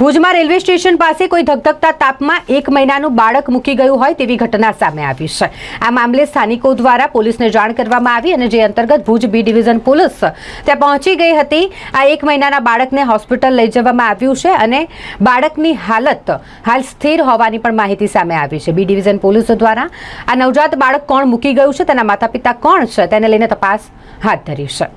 ભુજમાં railway station પાસે કોઈ ધગધગતા તાપમાં એક મહિનાનું બાળક મૂકી ગયું હોય તેવી ઘટના સામે આવી છે. આ મામલે સ્થાનિકો દ્વારા પોલીસને જાણ કરવામાં આવી અને જે અંતર્ગત ભુજ બી ડિવિઝન પોલીસ ત્યાં પહોંચી ગઈ હતી, આ એક મહિનાના બાળકને હોસ્પિટલ લઈ જવામાં આવ્યું છે અને બાળકની હાલત હાલ સ્થિર હોવાની પણ માહિતી સામે આવી છે. બી ડિવિઝન પોલીસ દ્વારા આ નવજાત બાળક કોણ મૂકી ગયું છે, તેના માતા પિતા કોણ છે, તેને લઈને તપાસ હાથ ધરી છે.